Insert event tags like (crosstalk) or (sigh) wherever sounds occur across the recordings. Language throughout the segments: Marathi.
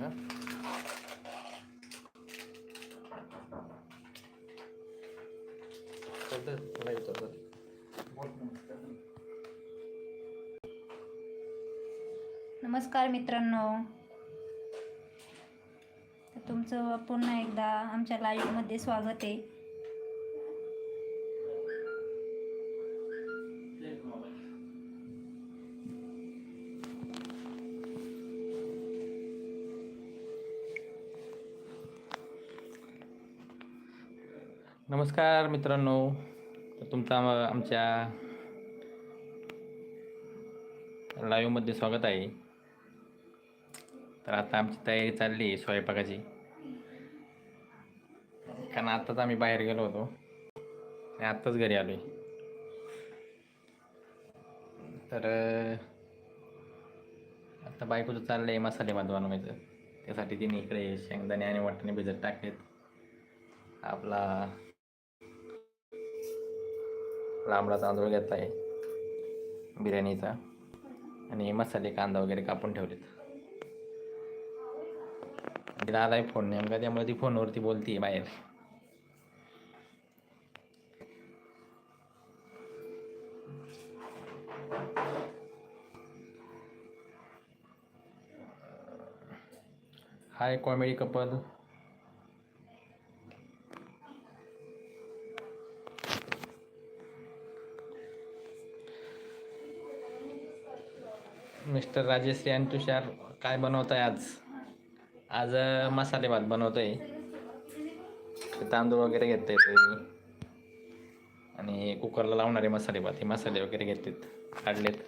का चालतं तुला येतं तर. नमस्कार मित्रांनो. तुमचं पुन्हा एकदा आमच्या लाईव्हमध्ये स्वागत आहे. नमस्कार मित्रांनो. तुमचा तुमचं आम- आमच्या लाईव्हमध्ये स्वागत आहे. तर आता आमची तयारी चालली आहे स्वयंपाकाची. कारण आत्ताच आम्ही बाहेर गेलो होतो. आणि आत्ताच घरी आलो आहे तर आता बायकोचं चाललं आहे मसाले भात बनवायचं. त्यासाठी तिने इकडे शेंगदाणे आणि वाटाणे भिजत टाकलेत. आपला लांबडा तांदूळ घेतला आहे. बिर्याणीचा. आणि मसाले कांदा वगैरे कापून ठेवलेत. तिला आहे फोन नेमका त्यामुळे ती फोनवरती बोलतीये बाहेर. Hi comedy couple. Mister Rajeshri आणि तुषार काय बनवत आहे आज आज मसाले भात बनवत आहे तांदूळ वगैरे घेत मी. आणि कुकरला लावणारे मसाले भात हे मसाले वगैरे घेतलेत काढलेत.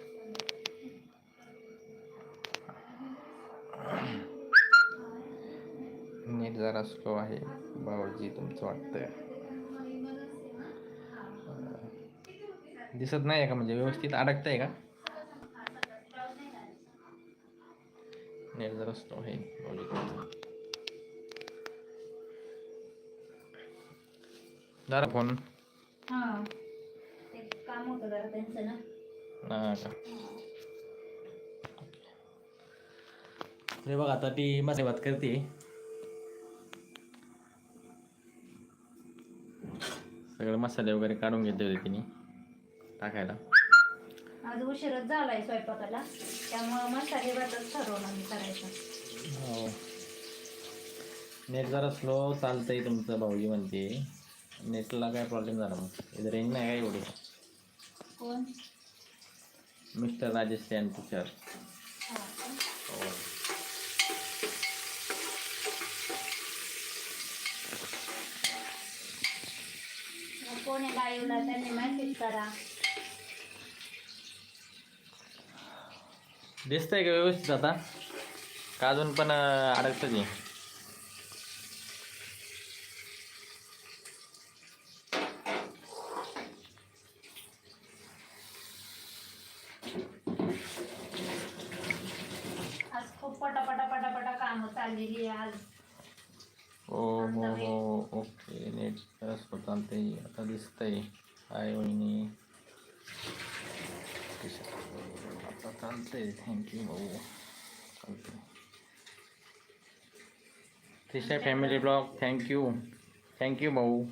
नीट जरा स्लो आहे भाऊजी तुमचं वाटतंय. दिसत नाही आहे का? म्हणजे व्यवस्थित अडकत आहे का? तुमचं जरा फोन हां ते काम होतं जरा त्यांचं ना हा का हे बघ आता ती मसाले भात करते सगळे मसाले वगैरे काढून घेतले होते तिने टाकायला आज उशीरच झालाय स्वयंपाकाला त्यामुळं मसाले भातच ठरवलं मी करायचं. हो. नेट जरा स्लो चालतंय तुमचं भाऊजी म्हणते. नेटला काय प्रॉब्लेम झाला मग? इथं रेंज नाही काय एवढी? कोण? मिस्टर राजेश हां का? हो. मग कोणी लाईव्हला त्यांनी मेसेज करा. दिसतंय का व्यवस्थित आता? का अजून पण अडकतं ते? आज खूप पटापटा पटापटा कामं चाललेली आहे आज. हो हो हो. ओके नेट आता दिसतंय. हाय वहिनी आता चालतंय थँक्यू भाऊ चालतंय Trisha family blog thank you thank you भाऊ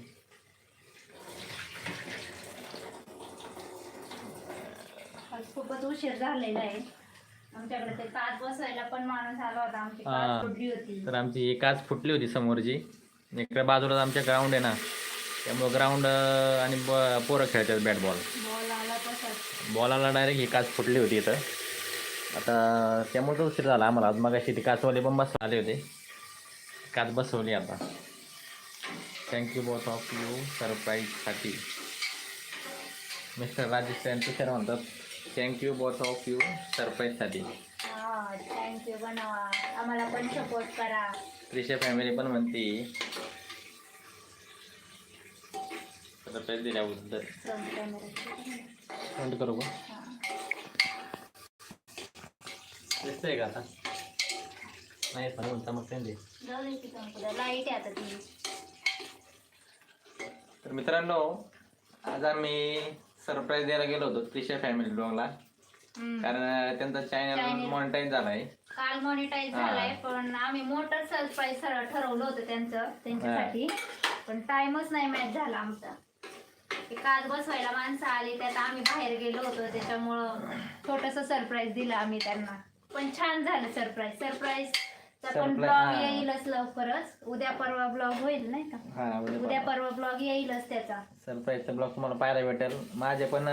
खूपच उशीर झालेला आहे. आमच्याकडे ते काच बसवायला पण माणूस आला होता. आमची हा. काच फुटली होती. तर आमची एक आज फुटली होती समोरची. इकडे बाजूला आमच्या ग्राउंड आहे ना. त्यामुळं ग्राउंड आणि ब पोरं खेळतात बॅट बॉल बॉल आला तसाच. बॉलाला डायरेक्ट ही काच फुटली होती इथं. आता त्यामुळे तर उशीर झाला आम्हाला. आज मग अशी ती काचवाले पण बस आले होते. काच बसवली आता. Thank you both of you सरप्राईजसाठी mister Rajesh यांचं सर म्हणतात thank you both of you सरप्राईजसाठी thank you बनवा आम्हाला पण सपोर्ट करा. त्रिशा फॅमिली पण म्हणते सरप्राईज दिल्याबद्दल. फ्रंट करू का? दिसतंय का आता? नाही पण म्हणता मग त्यांनी जाऊ दे की तुमकडे लाइट आहे. आता ती तर मित्रांनो आज आम्ही सरप्राईज द्यायला गेलो होतो त्रिशा फॅमिली ब्लॉगला हम्म. कारण त्यांचा चॅनल Channel. मॉनिटाईज झाला आहे काल मॉनिटाईज हा. झालाय पण आम्ही मोटर सरप्राईज ठरवलं होतं त्यांचं त्यांच्यासाठी. पण टाइमच नाही मॅच झाला आमचा. ते काच बसवायला माणसं आली त्यात आम्ही बाहेर गेलो होतो त्याच्यामुळं छोटस सरप्राईज दिलं आम्ही त्यांना. पण छान झालं सरप्राईज सरप्राईज पण Surprise, ब्लॉग हा. येईलच लवकरच. उद्या परवा ब्लॉग होईल नाही का? हा उद्या परवा. ब्लॉग येईलच त्याचा. सरप्राईजचा ब्लॉग तुम्हाला पाहायला भेटेल. माझे पण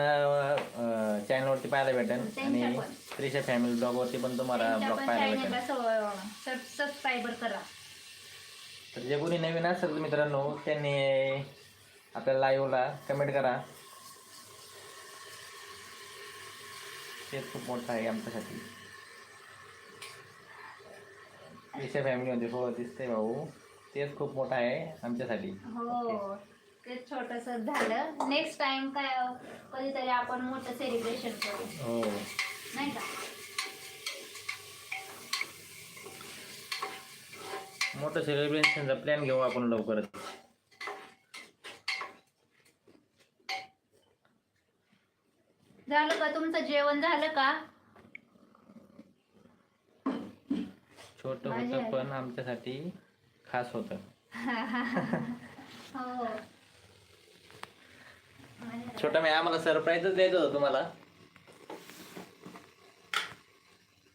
चॅनलवरती पाहायला भेटेल. त्यांच्या आणि पण. त्रिशा फॅमिली ब्लॉगवरती पण तुम्हाला त्यांच्या ब्लॉग पण पाहायला चॅनेलला भेटेल. सबस्क्राईबर करा. तर जे कोणी नवीन असेल मित्रांनो त्यांनी आपल्या लाईव्हला कमेंट करा. तेच खूप मोठं आहे आमच्यासाठी. त्रिशा फॅमिलीमध्ये हो दिसतंय भाऊ. तेच खूप मोठं आहे आमच्यासाठी. हो ते छोटस झालं. नेक्स्ट टाइम काय कधीतरी आपण मोठं सेलिब्रेशन करू. हो. नाही का? मोठं सेलिब्रेशनचा प्लॅन घेऊ आपण लवकरच. झालं का? तुमचं जेवण झालं का? छोटं होतं. पण आमच्यासाठी खास होतं (laughs) हो छोटं मी आम्हाला सरप्राईजच द्यायचं होतं तुम्हाला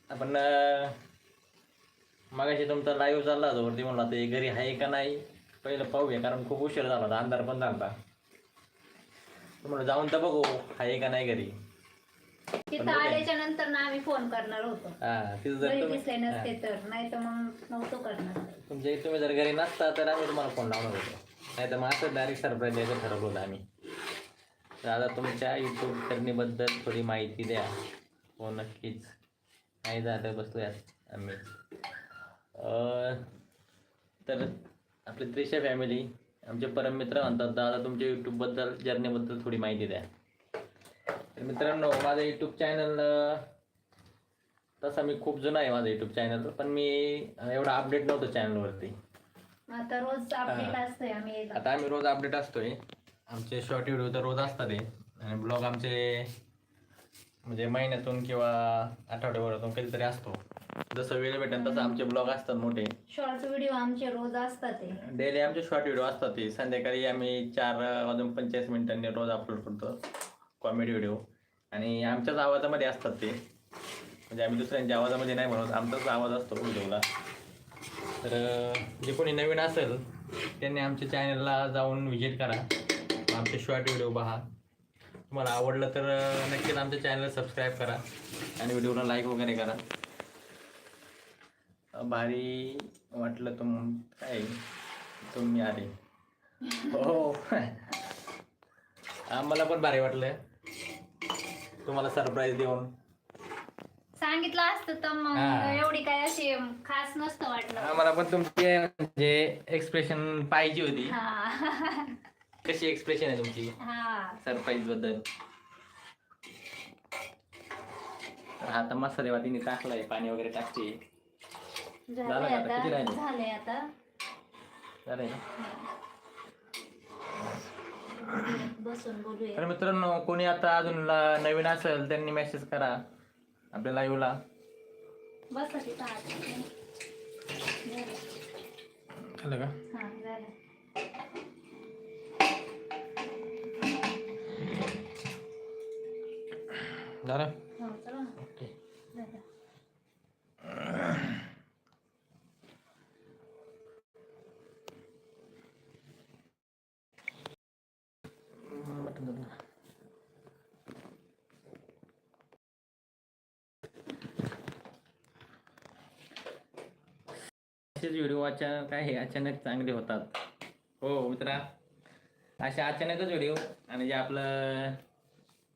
आपण मगाशी तुमचा लाईव्ह चालला होता वरती म्हणला ते घरी आहे का नाही पहिलं पाहूया कारण खूप उशीर झाला होता अंधार पण झाला होता. तुम्हाला जाऊन तर बघू आहे का नाही घरी तिथं आल्याच्यानंतर ना आम्ही फोन करणार होतो. हा तिथं जर घरी तुम्ही दिसले नसते तर नाही तर मग नव्हतो करणार. तुमच्या तुम्ही जर घरी नसता तर आम्ही तुम्हाला फोन लावणार होतो. नाही तर मग असं डायरेक्ट सरप्राईज द्यायचं ठरवलं होतं आम्ही. तर आता तुमच्या यूट्यूब जर्नीबद्दल थोडी माहिती द्या. हो नक्कीच. नाही झालं बसलोय आम्ही. अं, तर आपली त्रिशा फॅमिली आमचे परम मित्र म्हणतात दादा तुमच्या यूट्यूबबद्दल जर्नीबद्दल थोडी माहिती द्या. तर मित्रांनो माझं यूट्यूब चॅनल तसा मी खूप जुना आहे माझं यूट्यूब चॅनल पण मी एवढा अपडेट नव्हतं चॅनलवरती आता रोज अपडेट असतोय आम्ही. आता आम्ही रोज अपडेट असतोय. आमचे शॉर्ट व्हिडिओ तर रोज असतात हे. आणि ब्लॉग आमचे म्हणजे महिन्यातून किंवा आठवड्याभरातून कधीतरी असतो. जसं वेळ भेटेल तसं आमचे ब्लॉग असतात मोठे. शॉर्ट व्हिडिओ आमचे रोज असतात डेली आमचे शॉर्ट व्हिडिओ असतात ते संध्याकाळी आम्ही चार वाजून पंचेचाळीस मिनिटांनी रोज अपलोड करतो. कॉमेडी व्हिडिओ आणि आमच्याच आवाजामध्ये असतात ते. म्हणजे आम्ही दुसऱ्यांच्या आवाजामध्ये नाही म्हणत आमचाच आवाज असतो व्हिडिओला तर जे कोणी नवीन असेल त्यांनी आमच्या चॅनलला जाऊन व्हिजिट करा. आमचे शॉर्ट व्हिडिओ पहा. तुम्हाला आवडलं तर नक्कीच आमच्या चॅनलला सबस्क्राईब करा आणि व्हिडिओला लाईक वगैरे करा. भारी वाटलं तुम काय? तुम्ही आले. हो. (laughs) आम्हाला पण भारी वाटलं. तुम्हाला सरप्राईज देऊन. सांगितलं असतं तर मग हा. एवढी काय अशी खास नसतं वाटलं. आम्हाला पण तुमचे म्हणजे एक्सप्रेशन पाहिजे होती. हा. कशी एक्सप्रेशन आहे तुमची? हा. सरप्राईजबद्दल. तर आता मसाले वाटीने टाकलाय पाणी वगैरे टाकते. झालं झालंय आता? किती आता राहिले? झालंय आता. झालंय ना? बसून बोलूया तर मित्रांनो कोणी आता अजून ला- नवीन असेल त्यांनी मेसेज करा आपल्या लाईव्हला बसा तिथं आत. झालं. झालं का हा झालं झालं हो चला ना. ओके झालं. बटन दाबलं. असेच व्हिडिओ अचानक काय हे अचानक चांगले होतात. हो मित्रा. असे अचानकच व्हिडिओ आणि जे आपलं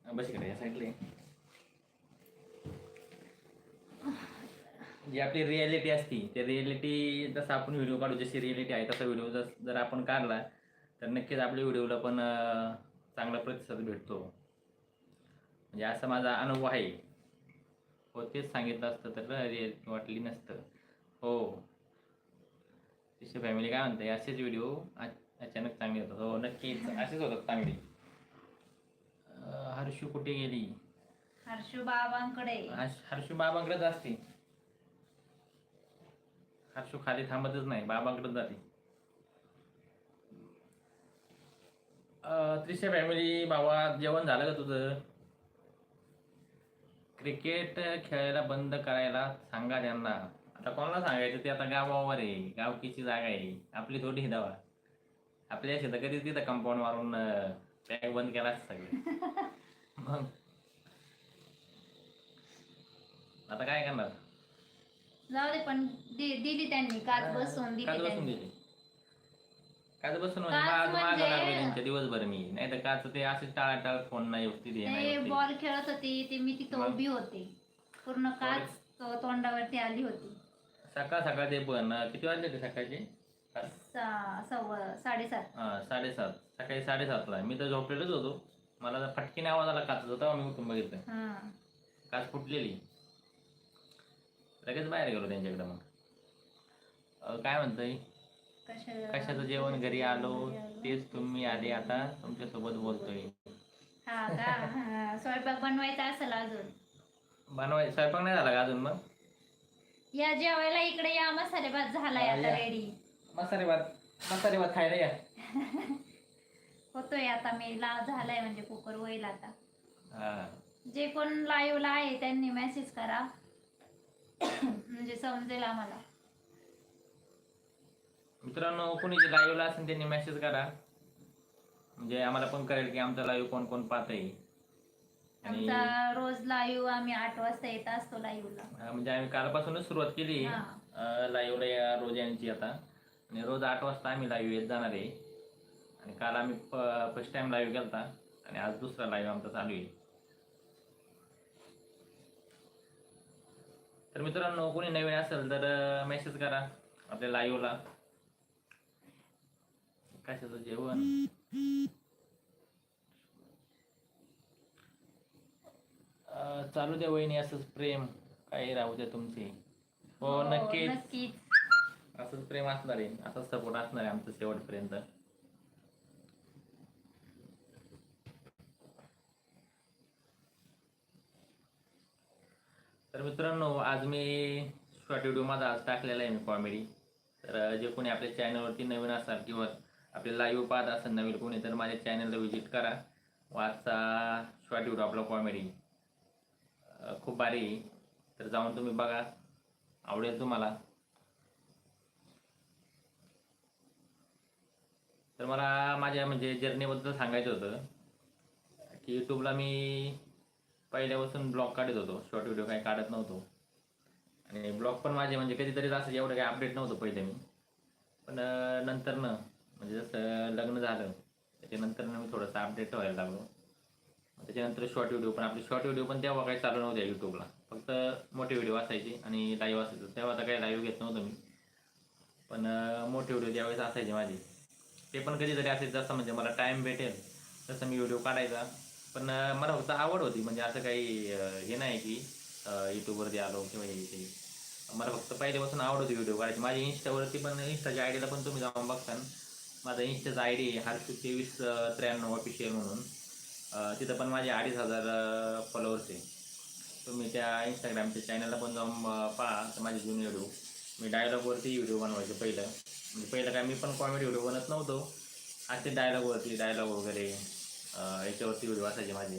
बस इकडे या साईडले जी आपली रियालिटी असती त्या रिॲलिटी जसं आपण व्हिडिओ काढू जशी रियालिटी आहे तसा व्हिडिओ जस जर आपण काढला तर नक्कीच आपल्या व्हिडिओला पण चांगला प्रतिसाद भेटतो. म्हणजे असा माझा अनुभव आहे. हो तेच सांगितलं असतं तर रियालिटी वाटली नसतं. हो. तिची फॅमिली काय म्हणते असेच व्हिडिओ अचानक चांगले होतात. हो नक्कीच असेच होतात चांगले. हर्षू कुठे गेली? हर्षू बाबांकडे. हर्ष- हर्षू बाबांकडेच असते. हर्षू खाली थांबतच नाही बाबाकडे जाते. त्रिशा फॅमिली बाबा जेवण झालं का तुझं? क्रिकेट खेळायला बंद करायला सांगा त्यांना. आता कोणाला सांगायचं? ते आता गावावर आहे. गावकीची जागा आहे. आपली थोडी ही दवा. आपल्या शेतात कधीच तिथं कंपाऊंड मारून पॅक बंद केला असतं सगळे. (laughs) मग? आता काय करणार? जाऊ दे पण दि- दिली त्यांनी. काच बसवून दिली काच बसून त्यांनी. दिली. काच बसून म्हणजे काच म्हणजे- लागले त्यांच्या दिवसभर मी. नाही तर काच ते असे टाळा टाळ फोन नाही व्यवस्थित हे नाही ते व्यवस्थित. बॉल खेळत होती ते मी तिथं मग? उभी होते. पूर्ण काच तो- तोंडावरती आली होती. सकाळ सकाळ ते पण अं, किती वाजले ते सकाळचे? सा- सव्वा साडेसात. हा साडेसात. सकाळी साडेसातला मी तर झोपलेलोच होतो. मला तर फटकीने आवाज आला काच होता मी उठून बघितलं हा. काच फुटलेली. लगेच बाहेर गेलो त्यांच्याकडे मग. अं, काय म्हणतोय? कशा कशाचं जेवण? घरी आलो. तेच तुम्ही आले आता. तुमच्यासोबत बोलतोय. हा का? हा, स्वयंपाक बनवायचा असेल अजून. बनवाय स्वयंपाक नाही झाला का अजून मग? या जेवायला इकडे या मसाले भात झालाय हा, आता या. रेडी मसाले भात मसाले भात खायला या. (laughs) होतोय आता मी ला झालाय म्हणजे कुकर होईल आता. हा. जे कोण लाईव्हला आहे त्यांनी मेसेज करा. (coughs) म्हणजे समजेल आम्हाला. मित्रांनो कोणी जे लाईव्हला असेल त्यांनी मेसेज करा. म्हणजे आम्हाला पण कळेल की आमचा लाईव्ह कोण कोण पाहत आहे आणि आमचा रोज लाईव्ह आम्ही आठ वाजता येत असतो लाईव्हला. हा, म्हणजे आम्ही कालपासूनच सुरुवात केली. हा. लाईव्हला या रोज यांची आता. आणि रोज आठ वाजता आम्ही लाईव्ह येत जाणार आहे. आणि काल आम्ही फर्स्ट टाइम लाईव्ह केलता आणि आज दुसरा लाईव्ह आमचा चालू आहे. तर मित्रांनो कोणी नवीन असेल तर मेसेज करा आपल्या लाईव्हला. कशाचं जेवण? चालू द्या वहिनी असंच प्रेम काही राहू द्या तुमचे. हो नक्कीच. नक्कीच. असंच प्रेम असणार आहे. असंच सपोर्ट असणार आहे आमचं शेवटपर्यंत. तर मित्रांनो आज मी शॉर्ट व्हिडिओ माझा आज टाकलेला आहे मी कॉमेडी तर जे कोणी आपल्या चॅनलवरती नवीन असाल किंवा आपले लाईव्ह पाहत असेल नवीन कोणी तर माझ्या चॅनलला व्हिजिट करा. वाचचा शॉर्ट व्हिडिओ आपला कॉमेडी खूप भारी आहे. तर जाऊन तुम्ही बघा. आवडेल तुम्हाला. तर मला माझ्या म्हणजे जर्नीबद्दल सांगायचं होतं की यूट्यूबला मी पहिल्यापासून ब्लॉग काढत होतो. शॉर्ट व्हिडिओ काही काढत नव्हतो. आणि ब्लॉग पण माझे म्हणजे कधीतरी असं एवढं काही अपडेट नव्हतं पहिले मी. पण नंतरनं म्हणजे जसं लग्न झालं त्याच्यानंतरनं मी थोडंसं अपडेट व्हायला लागलो. त्याच्यानंतर शॉर्ट व्हिडिओ पण आपले शॉर्ट व्हिडिओ पण तेव्हा काही चालू नव्हते यूट्यूबला फक्त मोठे व्हिडिओ असायचे आणि लाईव्ह असायचं. तेव्हा तर काही लाईव्ह घेत नव्हतं मी. पण मोठे व्हिडिओ त्यावेळेस असायचे माझे ते पण कधीतरी असेल जसं म्हणजे मला टाईम भेटेल तसं मी व्हिडिओ काढायचा. पण मला फक्त आवड होती. म्हणजे असं काही हे नाही की यूट्यूबवरती आलो किंवा हे ते. मला फक्त पहिल्यापासून आवड होती व्हिडिओ काढायची. माझ्या इंस्टावरती पण इंस्टाच्या आयडीला पण तुम्ही जाऊन बघता माझा इंस्टाचा आय डी हर्षू तेवीस त्र्याण्णव ऑफिशियल म्हणून. तिथं पण माझे अडीच हजार फॉलोअर्स आहे तुम्ही त्या इंस्टाग्रामच्या चॅनलला पण जाऊन पहा. तर माझे जुने व्हिडिओ मी डायलॉगवरती व्हिडिओ बनवायचे पहिलं. म्हणजे पहिलं काय मी पण कॉमेडी व्हिडिओ बनत नव्हतो. असे डायलॉगवरती डायलॉग वगैरे याच्यावरती व्हिडिओ असायचे माझे.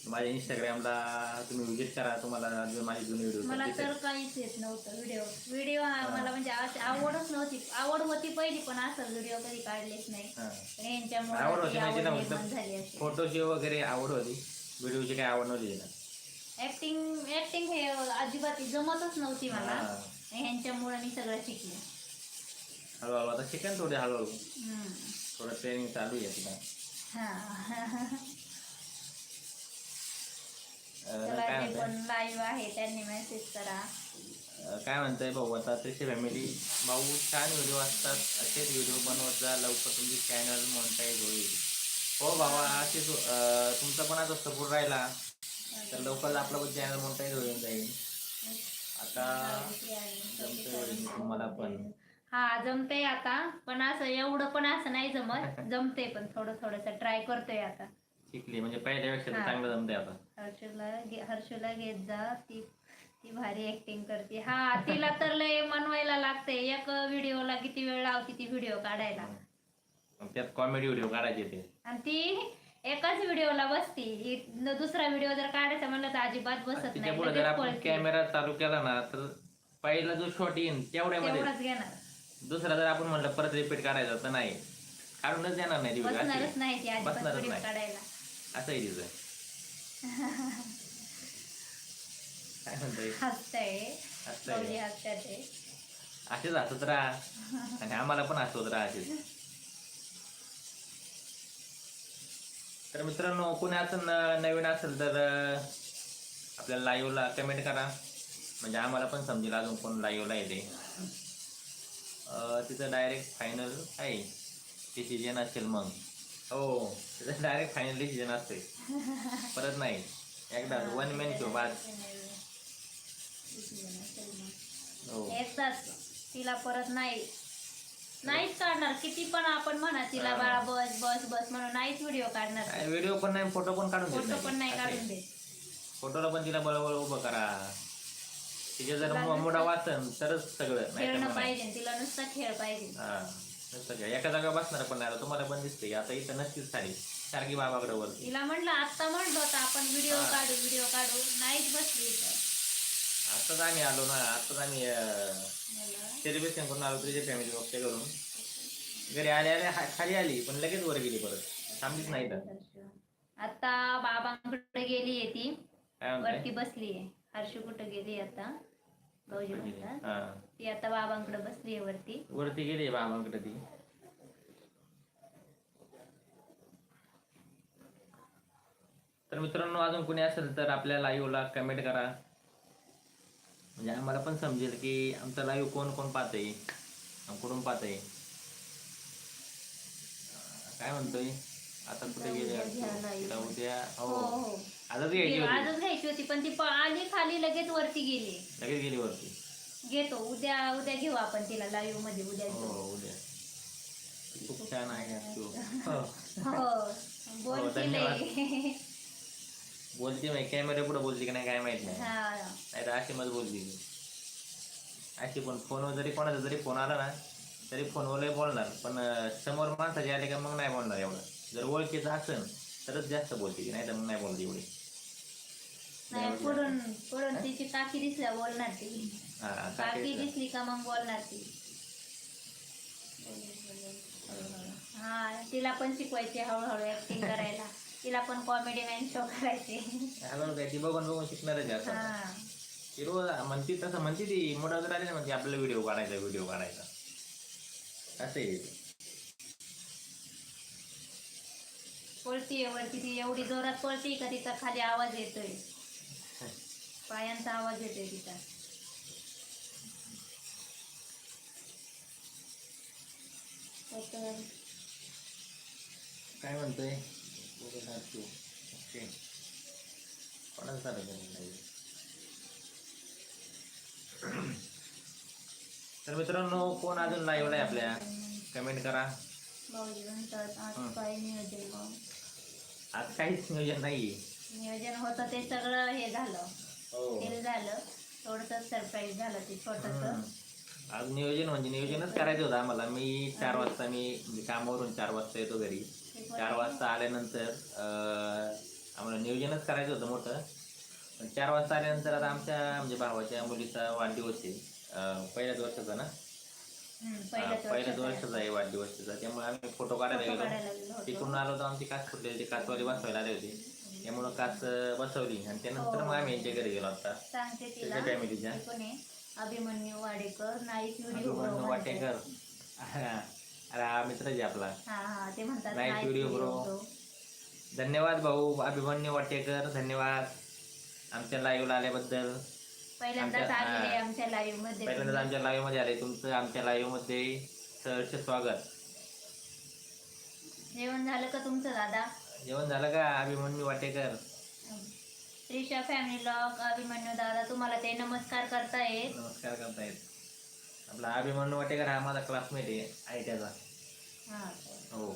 माझ्या इंस्टाग्रामला तुम्ही विजिट करा तुम्हाला जे माझे जुने मला व्हिडिओ तर काहीच येत नव्हतं व्हिडिओ व्हिडिओ मला म्हणजे अशी आवडच नव्हती. आवड होती पहिली पण असं व्हिडिओ कधी काढलेच नाही. पण यांच्यामुळे आवड ती होती आवड निर्माण झाली अशी. फोटोची वगैरे आवड होती. व्हिडिओची काही आवड नव्हती तिला. ऍक्टिंग ऍक्टिंग हे अजिबात जमतच नव्हती मला. हा. ह्यांच्यामुळे मी सगळं शिकले. हळूहळू आता शिकेन थोडी हळूहळू. हम्म. थोडं ट्रेनिंग चालू आहे तिला. हा. (laughs) अं, चला काय जे म्हणताय पण लाईव्ह आहे त्यांनी मेसेज करा. काय म्हणताय भाऊ? आता तशी फॅमिली भाऊ छान व्हिडिओ असतात. असेच व्हिडिओ बनवत जा लवकर तुमची चॅनल मोनिटाईज होईल. हो भावा असेच तुमचा पण आता सपोर्ट राहिला. तर लवकर आपला पण चॅनल मोनिटाईज होऊन जाईल. आता होईल तुम्हाला पण. हा जमते आता. पण असं एवढं पण असं नाही जमत. (laughs) जमते पण थोडं थोडस. ट्राय करतोय आता. शिकली. म्हणजे पहिल्यापेक्षा तर हा. चांगलं जमतंय आता. हर्षूला घे हर्षूला घेत जा. ती ती भारी ऍक्टिंग करते. हा तिला तर लय मनवायला लागते एक व्हिडिओला किती वेळ लावते ती व्हिडिओ काढायला? मग त्यात कॉमेडी व्हिडिओ काढायचे ते. आणि ती एकाच व्हिडिओला बसती. इ- न दुसरा व्हिडिओ जर काढायचा म्हणलं तर अजिबात बसत नाही. पुढे जर लगेच आपण पळते. कॅमेरा चालू केला ना तर पहिला जो शॉट येईन तेवढ्यामध्ये तेवढाच घेणार. दुसरा जर आपण म्हणलं परत रिपीट करायचा तर नाही. काढूनच येणार नाही. बसणारच नाही ती अजिबात बसणारच व्हिडिओ नाही. काढायला. असं आहे तिचं काय म्हणतोय? हसतंय. असेच हसत राहा. आणि आम्हाला पण हसवत राहा असेच. तर मित्रांनो कोणी असं न- नवीन असेल तर आपल्या लाईव्हला कमेंट करा. म्हणजे आम्हाला पण समजेल अजून कोण लाईव्हला येते. तिथं डायरेक्ट फायनल आहे. डिसिजन असेल मग. हो डायरेक्ट फायनल डिसिजन असते. परत नाही. एकदा वन मॅन शो बाद हो. एकदाच. तिला परत नाही. नाहीच काढणार. किती पण आपण म्हणा तिला बाळा बस बस बस म्हणून नाहीच व्हिडिओ काढणार. व्हिडिओ पण नाही फोटो पण काढून देत फोटो पण नाही. काढून देत. फोटोला पण तिला बरोबर उभं करा. तिचे जर मु- मुडा वाचन तरच सगळं खेळणं. पाहिजे तिला नुसता खेळ पाहिजे. काय. एका जागा बसणार पण नाही. तुम्हाला पण दिसते आता इथं नसतीच साडी. सारखी बाबाकडे वरती. तिला म्हटलं आता म्हणलो होता आपण व्हिडिओ हा. काढू व्हिडिओ काढू. नाहीच बसली इथं. आताच आम्ही आलो ना. आताच आम्ही मला सेलिब्रेशन करून आलो तुझ्या फॅमिली वगैरे करून. घरी आले आले हा- खाली आली पण लगेच वर गेली परत. थांबलीच नाही तर आता बाबांकडे गेली ती. काय म्हणताय? वरती बसली आहे हर्षू कुठं गेली आता? भाऊजी म्हणतात. हा. ती आता बाबांकडे बसली आहे वरती. वरती गेली बाबांकडे ती. तर मित्रांनो अजून कोणी असेल तर आपल्या लाईव्हला कमेंट करा. म्हणजे आम्हाला पण समजेल की आमचा लाईव्ह कोण कोण पाहतंय? आणि कुठून पाहतंय? काय म्हणतोय? आता कुठे गेले. तिला उद्या हो. हो हो. आजच घ्यायची होती. आजच घ्यायची होती पण ती प- आली खाली लगेच वरती गेली. लगेच गेली वरती. घेतो उद्या उद्या घेऊ आपण तिला लाईव्हमध्ये उद्या हो घेऊ. उद्या. खूप छान आहे तू. हो. हो बोलती धन्यवाद. बोलते माहिती कॅमेरा पुढे बोलते की नाही काय माहीत नाही. हा. नाही तर अशी मत बोलली ती. अशी पण फोनवर जरी कोणाचा जरी फोन आला ना तरी फोनवर बोलणार. पण अं, समोर माणसाचे आले का मग नाही बोलणार एवढं. जर ओळखीचं असेल तरच जास्त बोलते ती नाही तर मग नाही बोलते एवढी. नाही पुढून पुढून तिची काकी दिसल्या बोलणार ती. हा, दिसली का मग बोलणार ती. हा तिला पण शिकवायचे हळूहळू ऍक्टिंग करायला. तिला पण कॉमेडी मॅन शो करायचे हळूहळू काय ती बघून बघून शिकणारच आहे असं हा. ती रोज म्हणती तसं म्हणती ती मोठा जर आली ना म्हणते आपल्याला व्हिडिओ काढायचा व्हिडिओ काढायचा. असं आहे. ते. पळतीये वरती ती एवढी जोरात पळती का तिचा खाली आवाज येतोय? पायांचा आवाज येतोय तिचा. काय म्हणतोय? कोणाचं नाही तर मित्रांनो कोण अजून लाईव्ह आहे आपल्या? कमेंट करा. भाऊजी म्हणतात. आज काय नियोजन आज काहीच नियोजन नाही नियोजन होतं ते सगळं हे झालं. हो. झालं. थोडस सरप्राईज झालं ते छोटस. आज नियोजन म्हणजे नियोजनच करायचं होतं आम्हाला. मी चार वाजता मी म्हणजे कामावरून चार वाजता येतो घरी. चार वाजता आल्यानंतर अं, आम्हाला नियोजनच करायचं होतं मोठं. पण चार वाजता आल्यानंतर आता आमच्या म्हणजे भावाच्या मुलीचा वाढदिवस आहे. अं, पहिल्याच वर्षाचा ना? हा, पहिल्याच पहिल्याच वर्षाचा आहे. वाढदिवसाचा. त्यामुळे आम्ही फोटो काढायला गेलो. गेलो होतो. तिकडून आलो तर आमची काच फुटलेली ती काचवाली बसवायला आले होते. त्यामुळं काच अं, बसवली. आणि त्यानंतर मग आम्ही यांच्या घरी गेलो आता. सांगते तिला. त्याच्या फॅमिलीच्या ती पण आहे अभिमन्यू वाडेकर नाईक व्हिडिओ अभिमन्यू वाटेकर. (laughs) अरे हा मित्रच आहे आपला. हा हा ते म्हणतात nice video video bro. Bro. धन्यवाद भाऊ अभिमन्यू वाटेकर धन्यवाद. आमच्या लाईव्हला आल्याबद्दल. पहिल्यांदाच आमच्या- आलेले. आमच्या लाईव्हमध्ये. पहिल्यांदाच आमच्या लाईव्हमध्ये आले. तुमचं आमच्या लाईव्हमध्ये सहर्ष स्वागत. जेवण झालं का तुमचं दादा? जेवण झालं का अभिमन्यू वाटेकर? त्रिशा फॅमिली लॉग अभिमन्यू दादा तुम्हाला ते नमस्कार करतायत नमस्कार करतायत आपला अभिमन्यू वाटेकर हा माझा क्लासमेट आहे हा हो.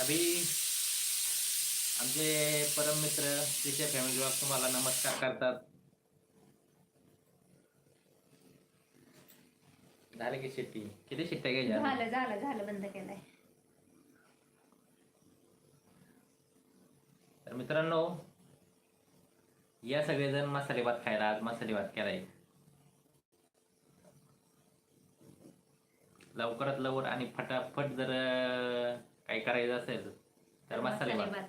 अभि आमचे परम मित्र तिचे फॅमिली ब्लॉग तुम्हाला नमस्कार करतात. झाले की शिट्टी किती शिट्ट्या घ्यायच्या? झालं झालं झालं बंद केलंय. तर मित्रांनो या सगळेजण मसाले भात खायला आज मसाले भात केलाय. लवकरात लवकर आणि फटाफट जर काही करायचं असेल तर मसाले भात.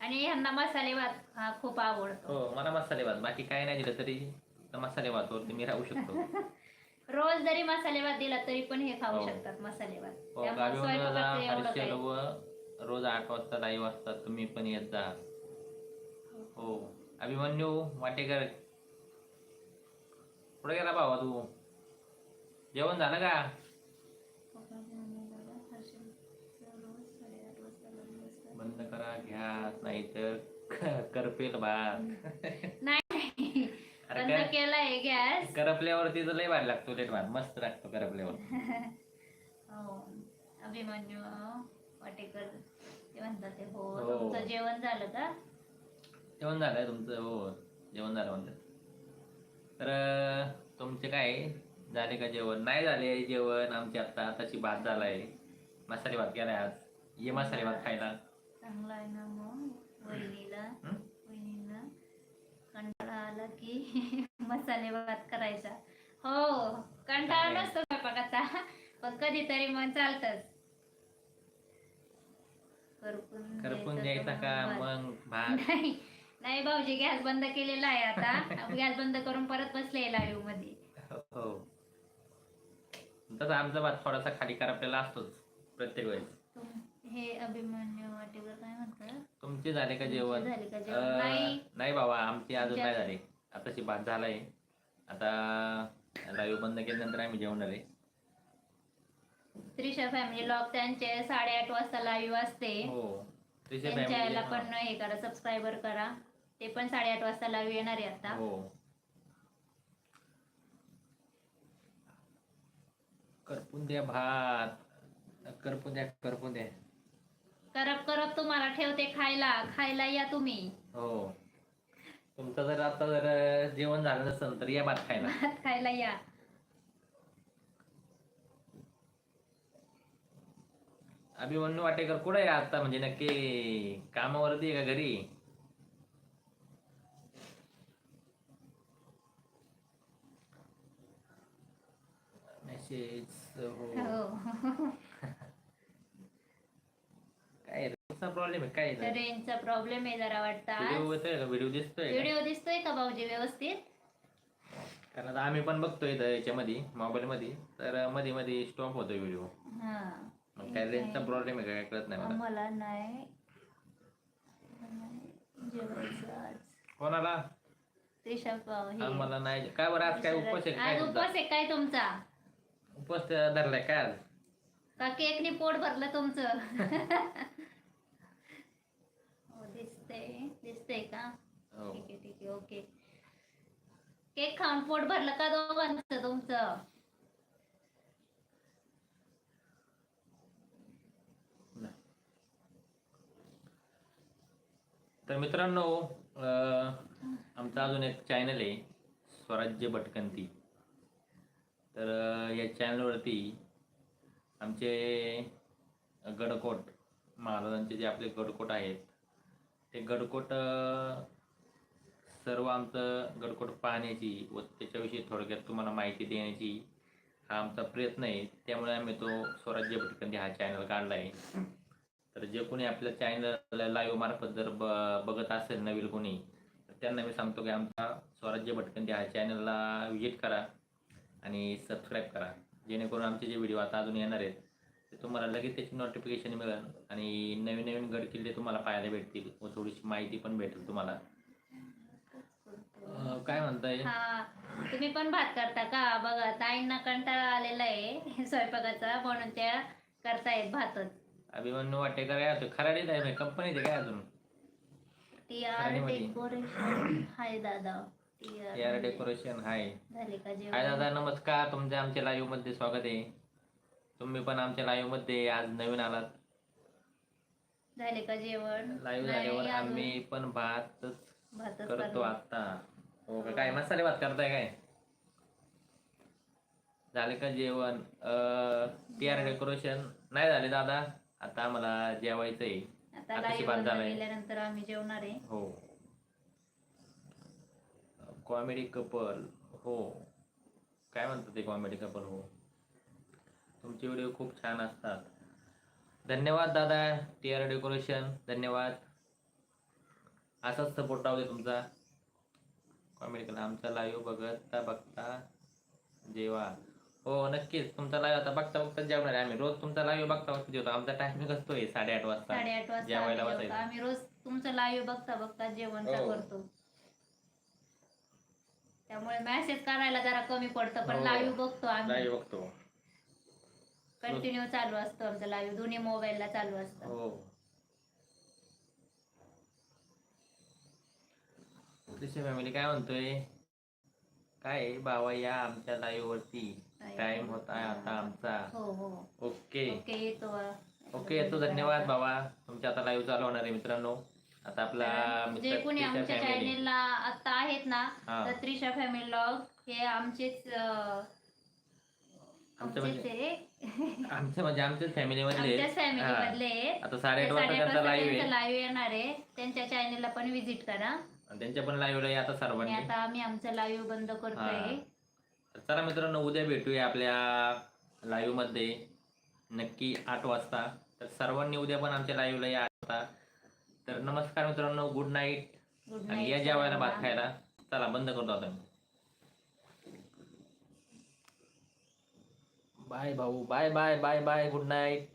आणि ह्यांना मसाले भात हा खूप आवडतो. हो मला मसाले भात. बाकी काय नाही दिलं तरी मसाले भातवरती मी राहू शकतो. (laughs) रोज जरी मसाले भात दिला तरी पण हे खाऊ हो. शकतात मसाले भात. हो, रोज आठ वाजता लाईव्ह वाजता तुम्ही पण येत जा. हो. अभिमन्यू वाटेकर. कुठे गेला भावा तू? जेवण झालं का? बंद करा घ्या नाहीतर करपेल भात नाही. अरे बंद काय केलाय गॅस. करपल्यावरती तर लय भारी लागतो लेट भात मस्त लागतो करपल्यावर. (laughs) हो. अभिमन्यू वाटेकर ते म्हणतात ते. हो हो. तुमचं जेवण झालं का? जेवण झालंय तुमचं हो. जेवण झालं म्हणतात. तर अं, तुमचे काय? झाले का जेवण? नाही झाले जेवण आमचे आता. आताची भात झालाय. मसाले भात केलाय आज. ये मसाले भात खायला. चांगला आहे ना मग? वहिनीला? वहिनीला? कंटाळा आला की (laughs) मसाले भात करायचा. हो कंटाळा? नसतो स्वयंपाकाचा. पण कधीतरी मग चालतच. करपून द्यायचं का मग नाही नाही भाऊजी गॅस बंद केलेला आहे आता. (laughs) गॅस बंद करून परत बसले लाईव्हमध्ये हो. तसा आमचा भात थोडासा खाली करपलेला असतोच प्रत्येक वेळेस. हे अभिमन्यू वाटेकर काय म्हणतात? तुमचे झाले का जेवण? झाले का जेवण? अं, नाही. नाही बाबा आमचे अजून नाही झाले. आताशी भात झालाय. आता लाईव्ह बंद केल्यानंतर आम्ही जेवण झाले त्रिशा फॅमिली लॉग त्यांचे साडेआठ वाजता लाईव्ह असते. हो. तिचे त्यांच्या याला फॅमिली पण हे करा सबस्क्राईबर करा. ते पण साडेआठ वाजता लाईव्ह येणार आहे आता. हो. करपून द्या भात. करपून द्या करपून द्या करप करप तुम्हाला ठेवते खायला. खायला या तुम्ही. हो. तुमचं जर आता जर जेवण झालं नसेल तर या भात खायला. भात खायला या. अभिमन्यू वाटेकर कुठे आहे आता? म्हणजे नक्की कामावरती आहे का घरी? मेसेज हो हो काय रेंजचा प्रॉब्लेम आहे काय रेंजचा प्रॉब्लेम आहे जरा वाटतं व्हिडिओ. येतोय का? व्हिडिओ दिसतोय का? व्हिडिओ दिसतोय का भाऊजी व्यवस्थित? कारण आता आम्ही पण बघतोय इथं याच्यामध्ये मोबाईल मध्ये तर मध्ये मध्ये स्टॉप होतोय व्हिडिओ हा. मग काय रेंजचा प्रॉब्लेम आहे का? काय कळत नाही मला. नाही. जेवायचं आज. कोणाला? त्रिशा पाव हे. आम्हाला नाही. काय बरं आज काय उपवास आहे का? काय आज तुमचा? उपवास आहे काय तुमचा? उपवास धरलाय काय आज? का केकने पोट भरलं तुमचं (laughs) हो दिसतंय का? हो. ठीक आहे ठीक आहे ओके. केक खाऊन पोट भरलं का दोघांचं तुमचं? तर मित्रांनो अं, आमचा अजून एक चॅनल आहे स्वराज्य भटकंती. तर अं, या चॅनलवरती आमचे गडकोट महाराजांचे जे आपले गडकोट आहेत ते गडकोट सर्व आमचं गडकोट पाहण्याची व त्याच्याविषयी थोडक्यात तुम्हाला माहिती देण्याची हा आमचा प्रयत्न आहे. त्यामुळे आम्ही तो स्वराज्य भटकंदी हा चॅनल काढला आहे तर जे कोणी आपल्या चॅनल लाईव्ह मार्फत जर ब बघत असेल नवीन कोणी तर त्यांना मी सांगतो की आमचा स्वराज्य भटकंदी हा चॅनलला व्हिजिट करा आणि सबस्क्राईब करा. जेणेकरून आमचे जे व्हिडिओ आता अजून येणार आहेत ते तुम्हाला लगेच त्याची नोटिफिकेशन मिळेल. आणि नवीन नवीन गड किल्ले तुम्हाला पाहायला भेटतील. व थोडीशी माहिती पण भेटेल तुम्हाला. अं, काय म्हणताय? हा तुम्ही पण भात करता का? बघा ताईंना कंटाळा आलेला आहे स्वयंपाकाचा. म्हणून त्या करतायत भातच. अभिमन्यू वाटेकर काय होतं खराडीत आहे कंपनीत आहे काय अजून? टी आर खाण्यामध्ये. डेकोरेशन हाय दादा टी यार. आर डेकोरेशन आहे झाले का हाय जेवण? दादा नमस्कार. तुमच्या आमच्या लाईव्हमध्ये स्वागत आहे. तुम्ही पण आमच्या लाईव्हमध्ये आज नवीन आलात. झाले का जेवण? लाईव्ह नाही, झाल्यावर अजून. आम्ही पण भातच भातच करतो करणार. आता. हो का? काय मसाले भात करताय काय? झाले का जेवण? टीआर डेकोरेशन नाही झाले दादा. आता आम्हाला जेवायचंय. आता लाईव्ह झालाय. आम्ही जेवणार आहे. हो. कॉमेडी कपल हो. काय म्हणतात ते कॉमेडी कपल हो. तुमचे व्हिडिओ खूप छान असतात. धन्यवाद दादा टी आर डेकोरेशन धन्यवाद. असाच सपोर्ट राहू दे तुमचा. कॉमेडी कपल आमचा लाईव्ह बघता बघता जेवा. हो नक्कीच. तुमचा लाईव्ह आता बघता बघता जेवणार आहे आम्ही. रोज तुमचा लाईव्ह बघता बघता जेवतो. आमचा टायमिंग असतोय साडेआठ वाजता. साडेआठ वाजता जेवायला आम्ही जेवतो. बसायचं आम्ही रोज तुमचं लाईव्ह बघता बघता जेवण हो. करतो. त्यामुळे मेसेज करायला जरा कमी पडतं पण हो. लाईव्ह बघतो आम्ही. लाईव्ह बघतो. कंटिन्यू चालू असतो आमचं लाईव्ह दोन्ही मोबाईलला चालू असतं. हो. कृषी फॅमिली काय म्हणतोय? काय बाबा या आमच्या लाईव्ह वरती. टाइम होत आहे आता आमचा. हो हो. ओके. ओके येतो. ओके येतो. धन्यवाद बाबा. तुमच्या आता लाईव्ह चालू होणार आहे मित्रांनो. आता आपला जे मित्र कोणी त्रिशा आमच्या family. चॅनेलला आता आहेत ना हा. तर त्रिशा फॅमिली ब्लॉग हे आमचेच अं, आमचेच म्हणजे आहे. आमच्या म्हणजे आमच्याच फॅमिली मधले. आमच्याच फॅमिली हा. मधले. आहेत. आता साडेआठ ते वाजता साडेआठ त्यांचा वाजता लाईव्ह त्यांचं आहे लाईव्ह येणार आहे. त्यांच्या चॅनेलला पण विजिट करा. आणि त्यांच्या पण लाईव्ह आहे आता आणि सर्वांनी. आता आम्ही आमचं लाईव्ह बंद करतोय. हा. तर चला मित्रांनो उद्या भेटूया आपल्या लाईव्हमध्ये. नक्की आठ वाजता. तर सर्वांनी उद्या पण आमच्या लाईव्हला या आता तर नमस्कार मित्रांनो गुड नाईट गुड आणि या जेवायला भात खायला. चला बंद करतो आता मी. बाय भाऊ bye bye bye bye good night